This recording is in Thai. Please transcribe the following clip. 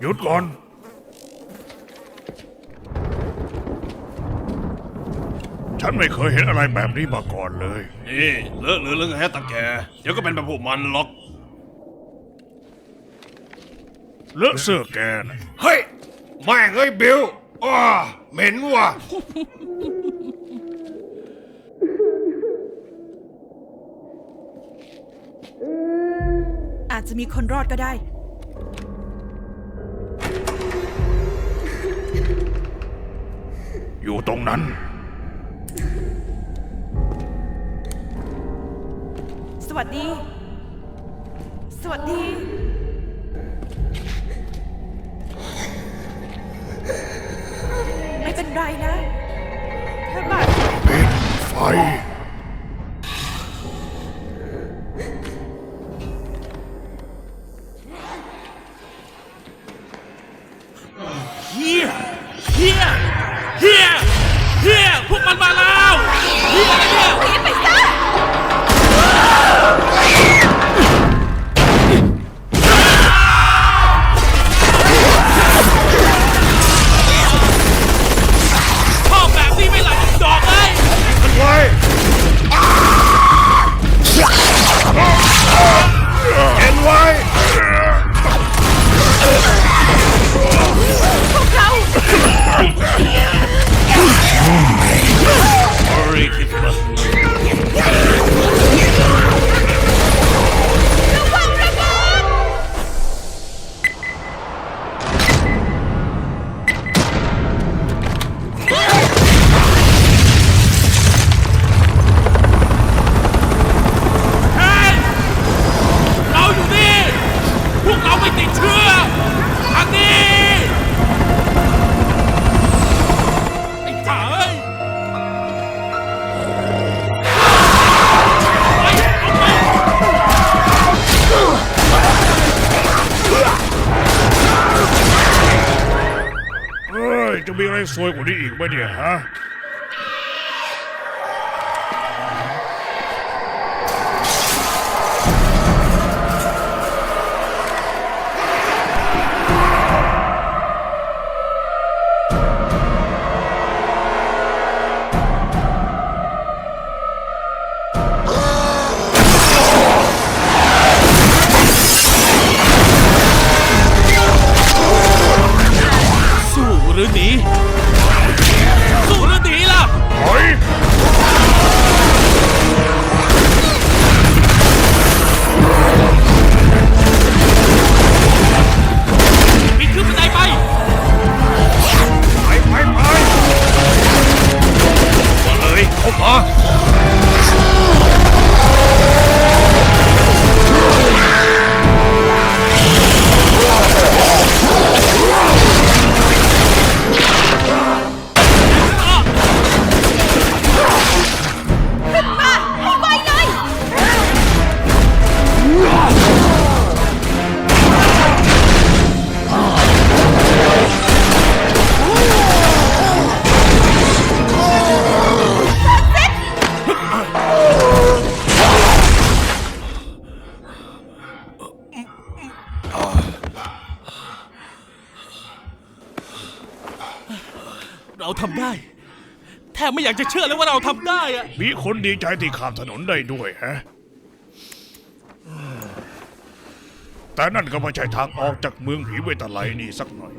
หยุดก่อน ฉันไม่เคยเห็นอะไรแบบนี้มาก่อนเลย นี่เลอะเลือเรื่องแฮะตาแกเดี๋ยวก็เป็นแบบพวกมันหรอก เลอะเสื้อแกนะเฮ้ยแม่งเอ้ยบิลอ้าเหม็นว่ะ อาจจะมีคนรอดก็ได้ อยู่ตรงนั้น สวัสดี สวัสดี ไม่เป็นไรนะแค่บาดปิดไฟ เฮียเฮีย เฮียเฮียพวกมันมาแล้วเฮียอะไรเนี่ย มีอะไรซวยกว่านี้อีกไหมเนี่ยฮะ สู้หรือหนีล่ะถอยปีนขึ้นบันไดไป ไปไปไปมาเลยเข้ามา เราทำได้ แทบไม่อยากจะเชื่อเลยว่าเราทำได้อะมีคนดีใจที่ข้ามถนนได้ด้วยฮะ แต่นั่นก็ไม่ใช่ทางออกจากเมืองผีเวทไลนี่สักหน่อย